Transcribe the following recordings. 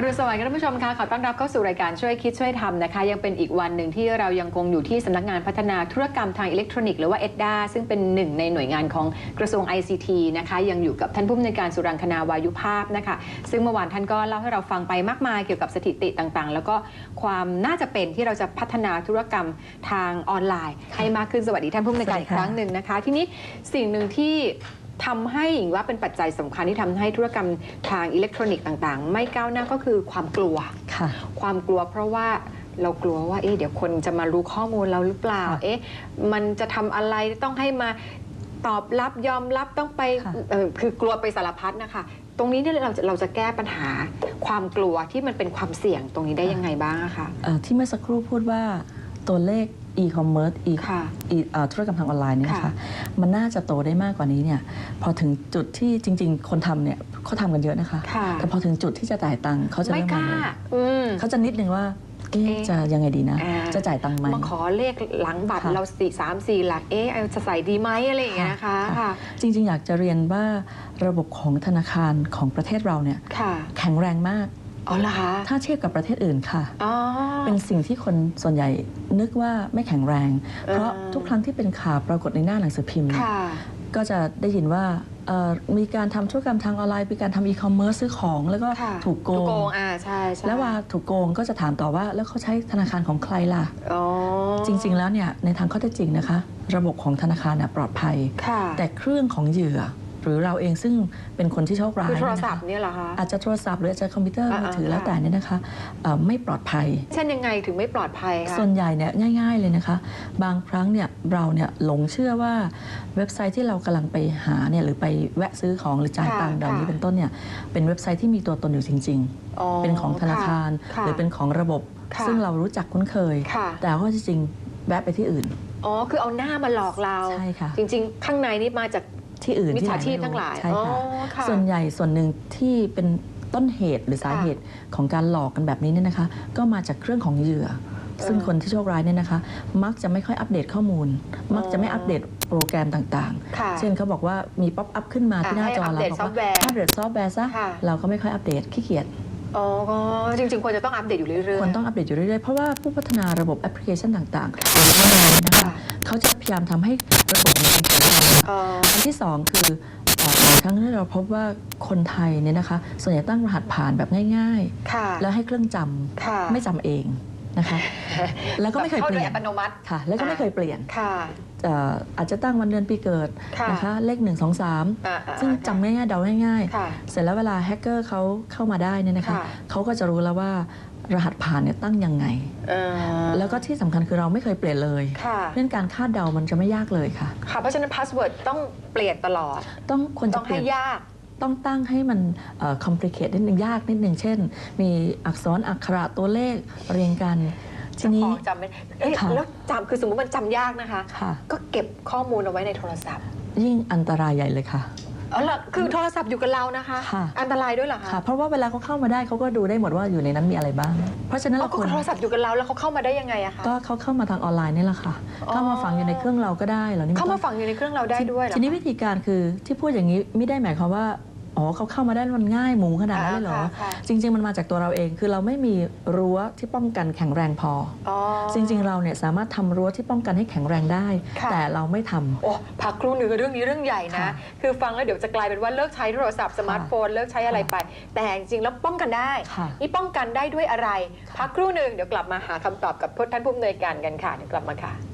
อรุณสวัสดิ์ค่ะท่านผู้ชมคะขอต้อนรับเข้าสู่รายการช่วยคิดช่วยทำนะคะ ยังเป็นอีกวันหนึ่งที่เรายังคงอยู่ที่สำนักงานพัฒนาธุรกรรมทางอิเล็กทรอนิกส์หรือว่าเอ็ดดาซึ่งเป็นหนึ่งในหน่วยงานของกระทรวง ICT นะคะ ยังอยู่กับท่านผู้อำนวยการสุรังคณาวายุภาพนะคะ ซึ่งเมื่อวานท่านก็เล่าให้เราฟังไปมากมายเกี่ยวกับสถิติต่างๆ แล้วก็ความน่าจะเป็นที่เราจะพัฒนาธุรกรรมทางออนไลน์ ให้มากขึ้นสวัสดีท่านผู้อำนวยการอีกครั้งหนึ่งนะคะ ทีนี้สิ่งหนึ่งที่ ทำให้หญิงว่าเป็นปัจจัยสำคัญที่ทำให้ธุรกรรมทางอิเล็กทรอนิกส์ต่างๆ ไม่ก้าวหน้าก็คือความกลัวค่ะ ความกลัวเพราะว่าเรากลัวว่าเอ๊ะเดี๋ยวคนจะมารู้ข้อมูลเราหรือเปล่าค่ะเอ๊ะมันจะทำอะไรต้องให้มาตอบรับยอมรับต้องไปค่ะเออคือกลัวไปสารพัดนะคะ ตรงนี้เนี่ยเราจะเราจะแก้ปัญหาความกลัวที่มันเป็นความเสี่ยงตรงนี้ได้ยังไงบ้างอะคะเอ่อที่เมื่อสักครู่พูดว่าตัวเลข e-commerce e ค่ะ e เอ่อธุรกรรมทางออนไลน์เนี่ยนะค่ะคะมันน่าจะโตได้มากกว่านี้เนี่ยพอถึงจุดที่จริง ๆ คนทำเนี่ยเขาทำกันเยอะนะคะค่ะแต่พอถึงจุดที่จะจ่ายตังค์เขาจะไม่เริ่มกล้าลังเลอืมเขาจะนิดนึงว่าเอ๊ะเอ๊ะจะยังไงดีนะอ่าจะจ่ายตังค์ไหมมาขอเลขหลังบัตรค่ะเราสี่สามสี่หลักเอ๊ะเอาจะใส่ดีไหมอะไรอย่างเงี้ยนะคะค่ะค่ะจริง ๆ อยากจะเรียนว่าระบบของธนาคารของประเทศเราเนี่ยค่ะแข็งแรงมาก อ๋อเหรอคะ ถ้าเทียบกับประเทศอื่นค่ะ อ๋อ เป็นสิ่งที่คนส่วนใหญ่นึกว่าไม่แข็งแรง เพราะอ่าทุกครั้งที่เป็นข่าวปรากฏในหน้าหนังสือพิมพ์เนี่ยค่ะ ก็จะได้ยินว่าเอ่อมีการทำธุรกรรมทางออนไลน์มีการทำอีคอมเมิร์ซซื้อของ แล้วก็ค่ะถูกโกถูกโกงงอ่าใช่ใช่แล้วว่าถูกโกงก็จะถามต่อว่าแล้วเขาใช้ธนาคารของใครล่ะอ๋อจริง ๆ แล้วเนี่ยในทางข้อเท็จจริงนะคะ ระบบของธนาคารน่ะปลอดภัยค่ะแต่เครื่องของเหยื่อ หรือเราเองซึ่งเป็นคนที่โชคร้ายคือโทรเนี่ยนะคะศัพท์เนี่ยเหรอคะอาจจะโทรศัพท์หรืออาจจะคอมพิวเตอร์อ่ามือถืออ่าแล้วแต่เนี่ยนะคะเอ่อไม่ปลอดภัย เช่นยังไงถึงไม่ปลอดภัยคะส่วนใหญ่เนี่ยง่าย ๆเลยนะคะ บางครั้งเนี่ยเราเนี่ยหลงเชื่อว่าเว็บไซต์ที่เรากำลังไปหาเนี่ยหรือไปแวะซื้อของหรือจ่ายตังค์เหล่านี้เป็นต้นเนี่ยเป็นเว็บไซต์ที่มีตัวตนอยู่จริงอ๋อๆเป็นของธนาคารค่ะหรือเป็นของระบบค่ะซึ่งเรารู้จักคุ้นเคยค่ะแต่ว่าจริงๆแวะไปที่อื่นอ๋อ คือเอาหน้ามาหลอกเรา ใช่ค่ะ จริง ๆ ข้างในนี่มาจาก ที่อื่นมิจที่ฉาไหนชีพไม่รู้ทั้งหลายใช่ค่ะอ๋อค่ะ ส่วนใหญ่ส่วนหนึ่งที่เป็นต้นเหตุหรือสาเหตุของการหลอกกันแบบนี้เนี่ยนะคะ ก็มาจากเครื่องของเหยื่อ ซึ่งคนที่โชคร้ายเนี่ยนะคะ มักจะไม่ค่อยอัปเดตข้อมูล มักจะไม่อัปเดตโปรแกรมต่างค่ะๆ เช่นเขาบอกว่ามีป๊อปอัพขึ้นมาที่หน้าจอให้อัปเดตเราบอกซอฟต์แวร์ว่าอัปเดตซอฟต์แวร์ซะค่ะ เราก็ไม่ค่อยอัปเดตขี้เกียจ อ๋อจริงๆควรจะต้องอัปเดตอยู่เรื่อยๆ ควรต้องอัปเดตอยู่เรื่อยๆ เพราะว่าผู้พัฒนาระบบแอปพลิเคชันต่างๆหรือว่าอะไรนะคะค่ะเขาจะพยายามทำให้ระบบมันเป็นของเรา อ๋ออันที่สองคือเอ่อหลายครั้งที่เราพบว่าคนไทยเนี่ยนะคะ ส่วนใหญ่ตั้งรหัสผ่านแบบง่ายค่ะๆแล้วให้เครื่องจำค่ะไม่จำเองนะคะ แล้วก็ไม่เคยข้าเปโดลี่ยยนอัตโนมัติค่ะ แล้วก็ไม่เคยเปลี่ยนค่ะเอ่ออาจจะตั้งวันเดือนปีเกิดค่ะนะคะเลข1 2อ่า3ๆซึ่งจำง่ายๆเดาง่ายค่ะๆเสร็จแล้วเวลาแฮกเกอร์เขาเข้ามาได้เนี่ยนะคะค่ะเขาก็จะรู้แล้วว่า รหัสผ่านเนี่ยตั้งยังไงเออแล้วก็ที่สำคัญคือเราไม่เคยเปลี่ยนเลยค่ะเพราะฉะนั้นการคาดเดามันจะไม่ยากเลยค่ะ ค่ะ เพราะฉะนั้นพาสเวิร์ดต้องเปลี่ยนตลอด ต้องควรต้จะองเปลี่ให้ยนยาก ต้องตั้งให้มันเอ่อ complicate นิดนึงยากนิดนึง เช่น มีอักษรอักขระตัวเลขเรียงกันทีเจ้าขนี้องจำไม่เอ๊ะค่ะแล้วจำคือสมมติมันจำยากนะคะค่ะก็เก็บข้อมูลเอาไว้ในโทรศัพท์ ยิ่งอันตรายใหญ่เลยค่ะ อ๋อเหรอคือโทรศัพท์อยู่กับเรานะคะ ค่ะ อันตรายด้วยเหรอค่ะคะเพราะว่าเวลาเขาเข้ามาได้เขาก็ดูได้หมดว่าอยู่ในนั้นมีอะไรบ้าง เพราะฉะนั้นอ๋อเราก็ควรโทรศัพท์อยู่กับเราแล้วเขาเข้ามาได้ยังไงอะคะ ก็เขาเข้ามาทางออนไลน์นี่แหละค่ะ อ๋อ เข้ามาฝังอยู่ในเครื่องเราก็ได้เหรอนี่เข้ามาต้องฝังอยู่ในเครื่องเราได้ด้วยเหรอทีนี้วิธีการคือที่พูดอย่างนี้ไม่ได้หมายความว่า อ๋อเขาเข้ามาได้มันง่ายหมูขนาดนั้นเลยเหรอค่ะค่ะจริง ๆ มันมาจากตัวเราเองคือเราไม่มีรั้วที่ป้องกันแข็งแรงพออ๋อจริง ๆ เราเนี่ยสามารถทำรั้วที่ป้องกันให้แข็งแรงได้ค่ะแต่เราไม่ทำโอ้พักครู่หนึ่งเรื่องนี้เรื่องใหญ่นะค่ะคือฟังแล้วเดี๋ยวจะกลายเป็นว่าเลิกใช้โทรศัพท์สมาร์ทโฟนเลิกใช้อะไรไป แต่จริงๆแล้วป้องกันได้ค่ะนี่ป้องกันได้ด้วยอะไร พักครู่หนึ่งเดี๋ยวกลับมาหาคำตอบกับท่านผู้อำนวยการกันค่ะเดี๋ยวกลับมาค่ะ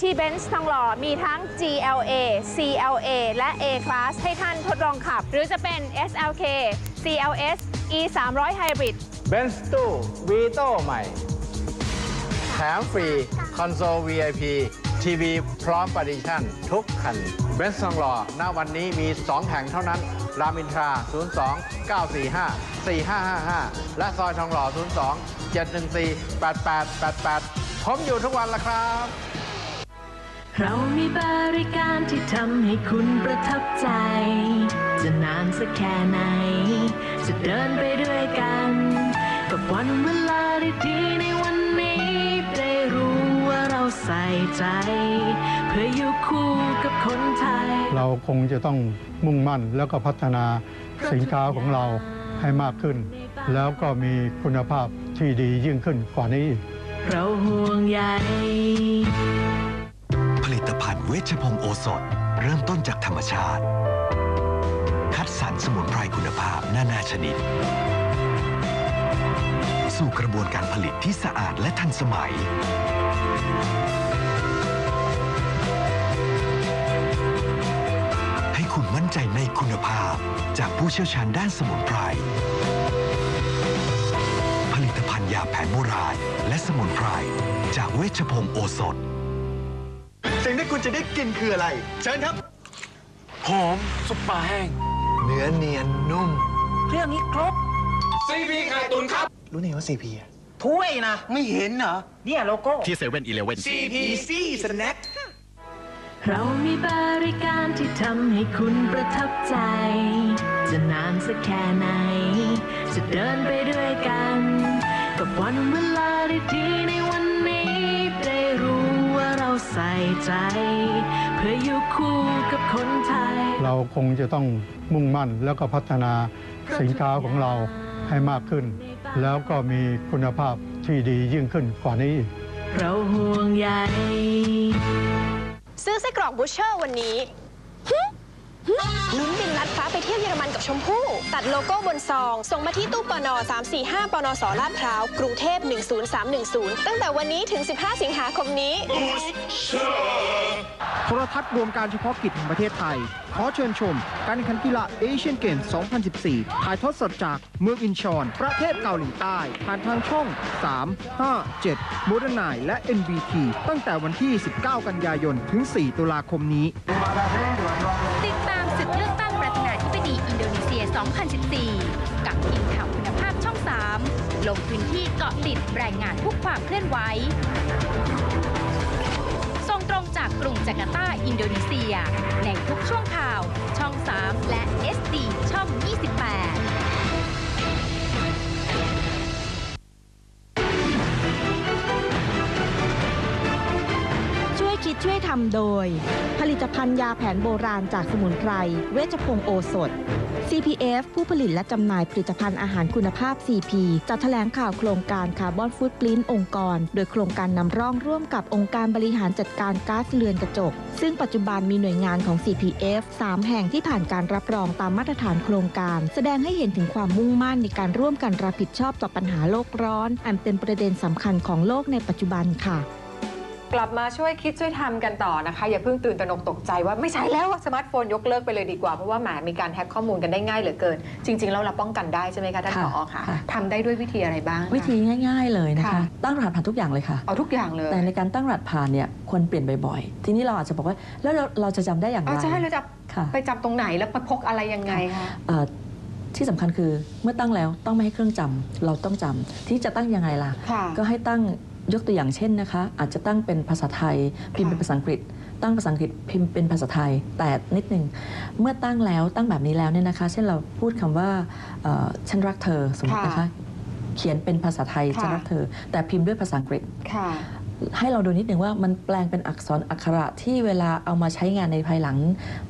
ที่เบนซ์ทองหล่อมีทั้ง GLA CLA และ A Class ให้ท่านทดลองขับ หรือจะเป็น SLK CLS E 3 0 0 Hybrid เบนซ์ตู้วีโต้ใหม่ แถมฟรี คอนโซล VIP ทีวีพร้อมปฏิชั่น ทุกคัน เบนซ์ทองหล่อณวันนี้มี 2 แห่งเท่านั้น รามอินทรา 02 945 4555 และซอยทองหล่อ 02 714 8888 ผมอยู่ทุกวันละครับ เรามีบริการที่ทำให้คุณประทับใจ จะนานสักแค่ไหน จะเดินไปด้วยกัน กับวันเวลาดีๆในวันนี้ ได้รู้ว่าเราใส่ใจ เพื่ออยู่คู่กับคนไทย เราคงจะต้องมุ่งมั่นแล้วก็พัฒนาสินค้าของเราให้มากขึ้น แล้วก็มีคุณภาพที่ดียิ่งขึ้นกว่านี้ เราห่วงใย ตภัณฑ์เวชภงศ์โอสถ เริ่มต้นจากธรรมชาติ คัดสรรสมุนไพรคุณภาพนานาชนิด สู่กระบวนการผลิตที่สะอาดและทันสมัย ให้คุณมั่นใจในคุณภาพจากผู้เชี่ยวชาญด้านสมุนไพรผลิตภัณฑ์ยาแผนโบราณและสมุนไพรจากเวชภงศ์โอสถ สิ่งที่คุณจะได้กินคืออะไร เชิญครับ หอมซุปปลาแห้ง เนื้อเนียนนุ่ม เรื่องนี้ครบ ซีพีไข่ตุนครับ รู้นี่ว่า CP อะถ้วยนะ ไม่เห็นเหรอ เนี่ยโลโก้ ที่เซเว่นอีเลเว่น CPC Snack เรามีบริการที่ทำให้คุณประทับใจ จะนานสักแค่ไหน จะเดินไปด้วยกัน กับวันเวลาดีๆในวัน ใส่ใจ เพื่ออยู่คู่กับคนไทย เราคงจะต้องมุ่งมั่นแล้วก็พัฒนาสินค้าของเราให้มากขึ้น แล้วก็มีคุณภาพที่ดียิ่งขึ้นกว่านี้อีกเราห่วงใยซื้อไส้กรอกบูชเชอร์วันนี้ ลุ้นบินลัดฟ้าไปเที่ยวเยอรมันกับชมพู่ ตัดโลโก้บนซอง ส่งมาที่ตู้ปน345ปนสลาดพร้าว กรุงเทพ 10310 ตั้งแต่วันนี้ถึง 15 สิงหาคมนี้ โทรทัศน์รวมการเฉพาะกิจแห่งประเทศไทย ขอเชิญชม การแข่งขันกีฬาเอเชียนเกม 2014 ถ่ายทอดสดจากเมืองอินชอน ประเทศเกาหลีใต้ ผ่านทางช่อง 3 5 7 m o d e r n และ NBT ตั้งแต่วันที่ 19 กันยายน ถึง 4 ตุลาคมนี้ ติดตามศึกเลือกตั้งประธานาธิบดีอินโดนีเซีย 2014 กับทีมข่าวคุณภาพช่อง 3 ลงพื้นที่เกาะติดรายงานทุกความเคลื่อนไหว ตรงจากกรุงจาการ์ตาอินโดนีเซีย ในทุกช่วงข่าว ช่อง 3 และ SD ช่อง 28ช่วยคิดช่วยทำโดย ผลิตภัณฑ์ยาแผนโบราณจากสมุนไพร เวชพงศ์โอสถ CPF ผู้ผลิตและจำหน่ายผลิตภัณฑ์อาหารคุณภาพ CP จัดแถลงข่าวโครงการคาร์บอนฟุตปรินต์องค์กร โดยโครงการนำร่องร่วมกับองค์การบริหารจัดการก๊าซเรือนกระจก ซึ่งปัจจุบันมีหน่วยงานของ CPF 3 แห่งที่ผ่านการรับรองตามมาตรฐานโครงการ แสดงให้เห็นถึงความมุ่งมั่นในการร่วมกันรับผิดชอบต่อปัญหาโลกร้อน อันเป็นประเด็นสำคัญของโลกในปัจจุบันค่ะ กลับมาช่วยคิดช่วยทำกันต่อนะคะ อย่าเพิ่งตื่นตระหนกตกใจว่าไม่ใช่แล้วอะสมาร์ทโฟนยกเลิกไปเลยดีกว่า เพราะว่าแหมมีการแฮ็กข้อมูลกันได้ง่ายเหลือเกิน จริง ๆ แล้วเราป้องกันได้ใช่ไหมคะท่านผค่ะอค่ะค่ะ ทำได้ด้วยวิธีอะไรบ้างคะ วิธีง่าย ๆเลยนะคะค่ะตั้งรหัสผ่านทุกอย่างเลยค่ะ เอาทุกอย่างเลยแต่ในการตั้งรหัสผ่านเนี่ยควรเปลี่ยนบ่อยๆ ทีนี้เราอาจจะบอกว่า แล้วเราเราจะจำได้อย่างไรเอาจะให้เราจะค่ะไปจับตรงไหนแล้วไปพกอะไรยังไงคะเอ่อที่สำคัญคือเมื่อตั้งแล้วต้องไม่ให้เครื่องจำเราต้องจำที่จะตั้งยังไงล่ะ ค่ะ ก็ให้ตั้ง ยกตัวอย่างเช่นนะคะ อาจจะตั้งเป็นภาษาไทย พิมพ์เป็นภาษาอังกฤษ ตั้งภาษาอังกฤษพิมพ์เป็นภาษาไทย แต่นิดนึงเมื่อตั้งแล้วตั้งแบบนี้แล้วเนี่ยนะคะ เช่นเราพูดคำว่าเอ่อฉันรักเธอสมมตินะคะเขียนเป็นภาษาไทยค่ะฉันรักเธอ แต่พิมพ์ด้วยภาษาอังกฤษค่ะให้เราดูนิดนึงว่ามันแปลงเป็นอักษรอักขระที่เวลาเอามาใช้งานในภายหลัง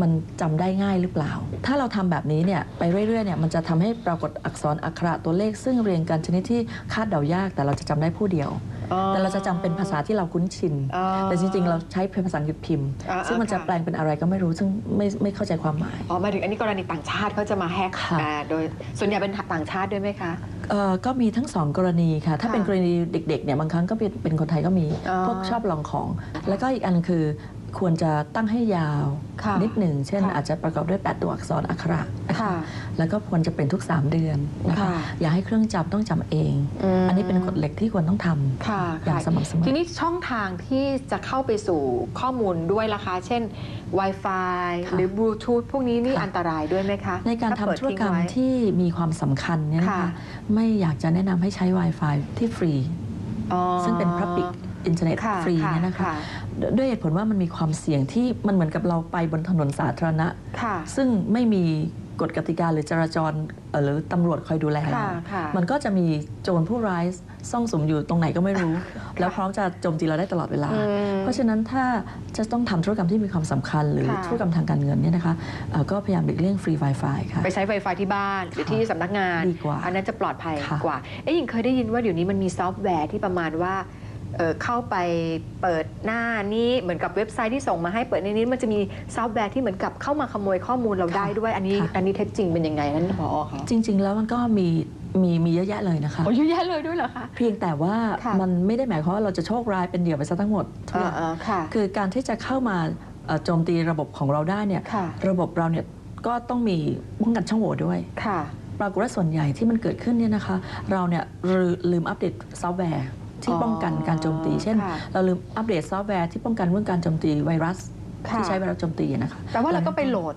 มันจำได้ง่ายหรือเปล่า ถ้าเราทำแบบนี้เนี่ยไปเรื่อยๆเนี่ยมันจะทำให้ปรากฏอักษรอักขระตัวเลขซึ่งเรียงกันชนิดที่คาดเดายาก แต่เราจะจำได้ผู้เดียวอ๋อ แต่เราจะจำเป็นภาษาที่เราคุ้นชินอ๋อแต่จริงๆ เราใช้เป็นภาษาอังกฤษพิมพ์อ่าซึ่งมันจะค่ะแปลงเป็นอะไรก็ไม่รู้ ซึ่งไม่ไม่เข้าใจความหมาย อ๋อหมายถึงอันนี้กรณีต่างชาติเขาจะมาแฮกค่ะอ่าโดยส่วนใหญ่เป็นต่างชาติด้วยไหมคะเอ่อก็มีทั้งสองกรณีค่ะ ถ้าค่ะเป็นกรณีเด็กๆเนี่ยบางครั้งก็เป็นเป็นคนไทยก็มีอ๋อพวกชอบลองของ แล้วก็อีกอันคือ ควรจะตั้งให้ยาวค่ะนิดหนึ่ง เช่นค่ะอาจจะประกอบด้วย 8 ตัวอักษรอักขระนะคะค่ะแล้วก็ควรจะเป็นทุก 3 เดือนนะคะค่ะอย่าให้เครื่องจำต้องจำเองมอันนี้เป็นกฎเหล็กที่ควรต้องทำค่ะอย่างสม่ำเสมอทีนี้ช่องทางที่จะเข้าไปสู่ข้อมูลด้วยล่ะคะเช่น Wi-Fi ค่ะหรือ Bluetooth พวกนี้นี่ค่ะอันตรายด้วยไหมคะ ในการถ้ทำเปิดธุรทิ้งกรรมไว้ที่มีความสำคัญเนี่ยนะคะค่ะไม่อยากจะแนะนำให้ใช้ Wi-Fi ที่ฟรีอ๋อซึ่งเป็น Public อินเทอร์เน็ตค่ะฟรีเนี่ยนะคะค่ะ ด้วยเหตุผลว่ามันมีความเสี่ยงที่มันเหมือนกับเราไปบนถนนสาธารณะค่ะซึ่งไม่มีกฎกติกาหรือจราจรเอ่อหรือตำรวจคอยดูแลเราค่ะค่ะมันก็จะมีโจรผู้ร้ายซ่องสุมอยู่ตรงไหนก็ไม่รู้ แล้วพร้อมจะโจมตีเราได้ตลอดเวลาอืมเพราะฉะนั้นถ้าจะต้องทำธุรกรรมที่มีความสำคัญ หรือค่ะธุรกรรมทางการเงินเนี่ยนะคะเอ่อก็พยายามหลีกเลี่ยงฟรี Wi-Fi ค่ะไปใช้ไฟฟ้าที่บ้านหรือที่สำนักงานดีกว่าอันนั้นจะปลอดภัยค่ะกว่าเอ๊ะยิงเคยได้ยินว่าเดี๋ยวนี้มันมีซอฟต์แวร์ที่ประมาณว่า เอ่อเข้าไปเปิดหน้านี้เหมือนกับเว็บไซต์ที่ส่งมาให้เปิดในนี้มันจะมีซอฟต์แวร์ที่เหมือนกับเข้ามาขโมยข้อมูลเราได้ด้วย อันนี้ค่ะอันนี้เท็จจริงเป็นยังไงนั้นพอคะจริง ๆ แล้วมันก็มีมีมีเยอะแยะเลยนะคะโอ้ยเยอะแยะเลยด้วยเหรอคะเพียงแต่ว่าค่ะมันไม่ได้หมายความว่าเราจะโชคร้ายเป็นเหยื่อไปซะทั้งหมดทุกอย่างอ่าๆค่ะคือการที่จะเข้ามาเอ่อโจมตีระบบของเราได้เนี่ยค่ะระบบเราเนี่ยก็ต้องมีป้องกันช่องโหว่ด้วยค่ะปรากฏว่าส่วนใหญ่ที่มันเกิดขึ้นเนี่ยนะคะ เราเนี่ยลืลืมอัปเดตซอฟต์แวร์ ที่อ๋อป้องกันการโจมตี เช่นค่ะเราลืมอัปเดตซอฟต์แวร์ที่ป้องกันเรื่องการโจมตีไวรัสค่ะที่ใช้ไวรัสโจมตีนะคะแต่ว่าเราก็ไปโหลด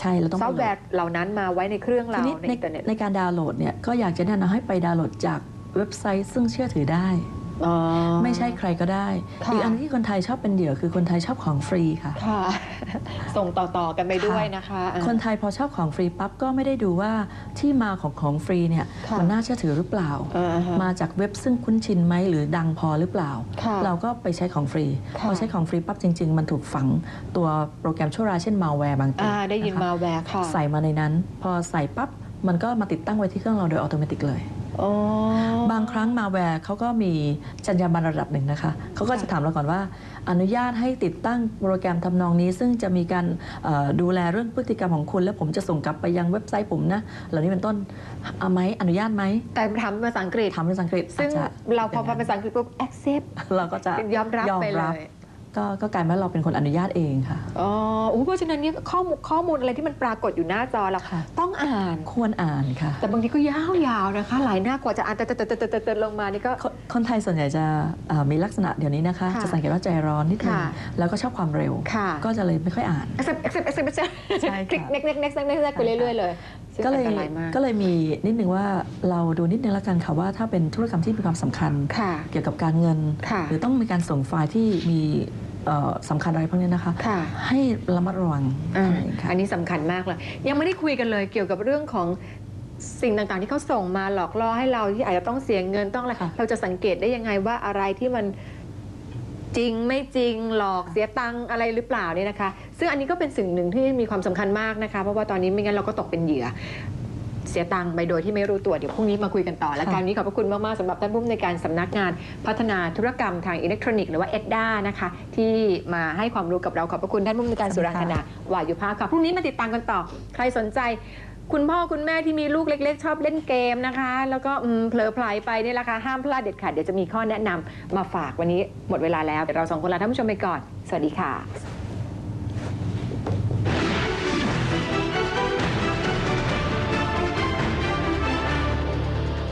ใช่เราต้องซไปอฟโหต์ลแวดร์เหล่านั้นมาไว้ในเครื่องเราทีนี้ในในอินเทอร์เน็ตในการดาวน์โหลดเนี่ยก็อยากจะแนะนำให้ไปดาวน์โหลดจากเว็บไซต์ซึ่งเชื่อถือได้อ๋อ ไม่ใช่ใครก็ได้ค่ะอีกอันที่คนไทยชอบเป็นเหยื่อคือคนไทยชอบของฟรีค่ะค่ะส่งต่อๆกันไปด้วยนะคะอ่าคนไทยพอชอบของฟรีปั๊บก็ไม่ได้ดูว่าที่มาของของฟรีเนี่ยค่ะมันน่าเชื่อถือหรือเปล่าอ่าฮะมาจากเว็บซึ่งคุ้นชินไหมหรือดังพอหรือเปล่าค่ะเราก็ไปใช้ของฟรีค่ะพอใช้ของฟรีปั๊บจริง ๆ มันถูกฝังตัวโปรแกรมชั่วร้ายเช่นมาแวร์บางตัวอ่าได้ยินนะคะมาแวร์ค่ะใส่มาในนั้น พอใส่ปั๊บมันก็มาติดตั้งไว้ที่เครื่องเราโดยอัตโนมัติเลยอ๋อ บางครั้งมาแวร์เขาก็มีจรรยาบรรณระดับหนึ่งนะคะเขาก็จะถามเราก่อนว่า อนุญาตให้ติดตั้งโปรแกรมทำนองนี้ ซึ่งจะมีการเอ่อดูแลเรื่องพฤติกรรมของคุณ แล้วผมจะส่งกลับไปยังเว็บไซต์ผมนะเหล่านี้เป็นต้นเอาไหมอนุญาตไหมแต่ทำภาษาอังกฤษทำเป็นภาษาอังกฤษซึ่งอาจจะเราพออย่พงอนั้นภาษาอังกฤษปุ๊บ accept เราก็จะยอมรับไปเลย ก็ก็กลายเป็นว่าเราเป็นคนอนุญาตเองค่ะ อ๋ออู้เพราะฉะนั้นเนี่ยข้อมูลข้อมูลอะไรที่มันปรากฏอยู่หน้าจอเราค่ะ ต้องอ่าน ควรอ่านค่ะ แต่บางทีก็ยาวๆนะคะ หลายหน้ากว่าจะอ่านเติร์ๆๆๆๆลงมานี่ก็ คนคนไทยส่วนใหญ่จะเอ่อมีลักษณะเดี๋ยวนี้นะคะ ค่ะจะสังเกตว่าใจร้อนนิดนึงค่ะ แล้วก็ชอบความเร็ว ค่ะก็จะเลยไม่ค่อยอ่าน accept accept accept accept ใช่ค่ะ คลิก next next next next next ไปเรื่อยๆเลย ซึ่งก็เลยอันตรายมากก็เลยมีนิดนึงว่าเราดูนิดนึงแล้วกันค่ะว่าถ้าเป็นธุรกรรมที่มีความสำคัญ ค่ะ เกี่ยวกับการเงิน ค่ะ หรือต้องมีการส่งไฟล์ที่มีเอ่อสำคัญอะไรพวกนี้นะคะ ค่ะให้ระมัดระวังอ่าเท่านั้นค่ะอันนี้สำคัญมากเลย ยังไม่ได้คุยกันเลยเกี่ยวกับเรื่องของสิ่งต่างๆ ที่เขาส่งมาหลอกล่อให้เราที่อาจจะต้องเสียเงินต้องอะไรค่ะเราจะสังเกตได้ยังไงว่าอะไรที่มันจริงไม่จริงหลอกเสียตังค์อะไรหรือเปล่าเนี่ยนะคะ ซึ่งอันนี้ก็เป็นสิ่งหนึ่งที่มีความสำคัญมากนะคะ เพราะว่าตอนนี้ไม่งั้นเราก็ตกเป็นเหยื่อเสียตังค์ไปโดยที่ไม่รู้ตัว เดี๋ยวพรุ่งนี้มาคุยกันต่อ และการนี้ขอบพระคุณมาก ๆสำหรับท่านผู้อำนการสำนักงานพัฒนาธุรกรรมทางอิเล็กทรอนิกส์หรือว่าเอ็ดด้านะคะที่มาให้ความรู้กับเราขอบพระคุณท่านผู้อำนการสุรางคณาวายุภาค่ะพรุ่งนี้มาติดตามกันต่อ ใครสนใจคุณพ่อคุณแม่ที่มีลูกเล็ก ๆ ชอบเล่นเกมนะคะ แล้วก็เผลอพลายไปนี่แหละค่ะห้ามพลาดเด็ดขาดเดี๋ยวจะมีข้อแนะนำมาฝากวันนี้หมดเวลาแล้วเดี๋ยวเราสองคนลาท่านผู้ชมไปก่อน สวัสดีค่ะ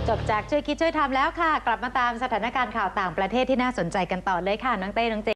จบจากช่วยคิดช่วยทำแล้วค่ะ กลับมาตามสถานการณ์ข่าวต่างประเทศที่น่าสนใจกันต่อเลยค่ะ น้องเต้ น้องเจ